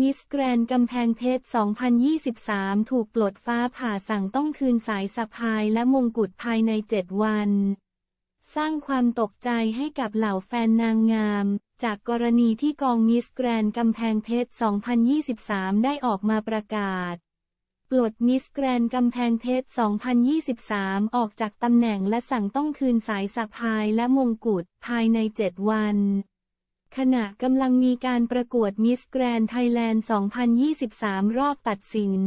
มิสแกรนกำแพงเพชร 2023 ถูกปลดฟ้าผ่าสั่งต้องคืนสายสะพายและมงกุฎภายใน 7 วัน สร้างความตกใจให้กับเหล่าแฟนนางงาม จากกรณีที่กองมิสแกรนกำแพงเพชร 2023 ได้ออกมาประกาศ ปลดมิสแกรนกำแพงเพชร 2023 ออกจากตำแหน่งและสั่งต้องคืนสายสะพายและมงกุฎภายใน 7 วัน ขณะกำลังมีการประกวดมิสแกรนไทยแลนด์ 2023 รอบตัดสิน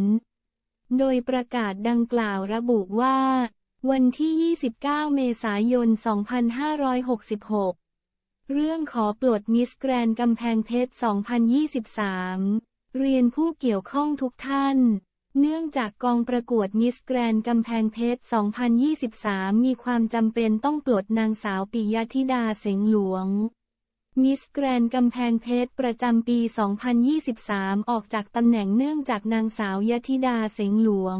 โดยประกาศดังกล่าวระบุว่า วันที่ 29 เมษายน 2566 เรื่องขอปลดมิสแกรนกำแพงเพชร 2023 เรียนผู้เกี่ยวข้องทุกท่านเนื่องจากกองประกวดมิสแกรนกำแพงเพชร 2023 มีความจำเป็นต้องปลดนางสาวปิยธิดาเสงหลวง มิสแกรนกำแพงเพชรประจำปี 2023 ออกจากตำแหน่งเนื่องจากนางสาวยธิดาเสงหลวง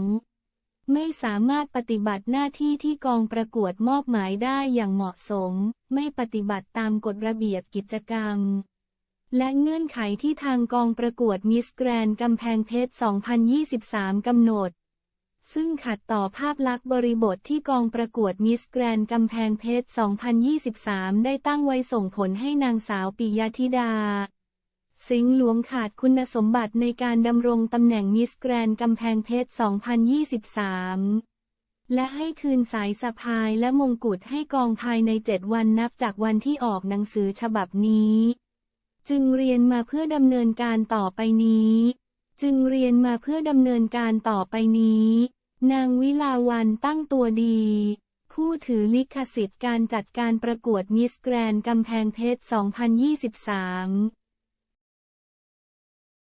ไม่สามารถปฏิบัติหน้าที่ที่กองประกวดมอบหมายได้อย่างเหมาะสม ไม่ปฏิบัติตามกฎระเบียบกิจกรรม และเงื่อนไขที่ทางกองประกวดมิสแกรนกำแพงเพชร 2023 กำหนด ซึ่งขัดต่อภาพลักษณ์บริบทที่กองประกวดมิสแกรนกำแพงเพชร 2023 ได้ตั้งไว้ส่งผลให้นางสาวปิยธิดา สิงห์หลวงขาดคุณสมบัติในการดำรงตำแหน่งมิสแกรนกำแพงเพชร 2023และให้คืนสายสะพายและมงกุฎให้กองภายใน7วันนับจากวันที่ออกหนังสือฉบับนี้ จึงเรียนมาเพื่อดำเนินการต่อไปนี้ จึงเรียนมาเพื่อดำเนินการต่อไปนี้ นางวิลาวันตั้งตัวดี ผู้ถือลิขสิทธิ์การจัดการประกวดมิสแกรนกำแพงเพชร 2023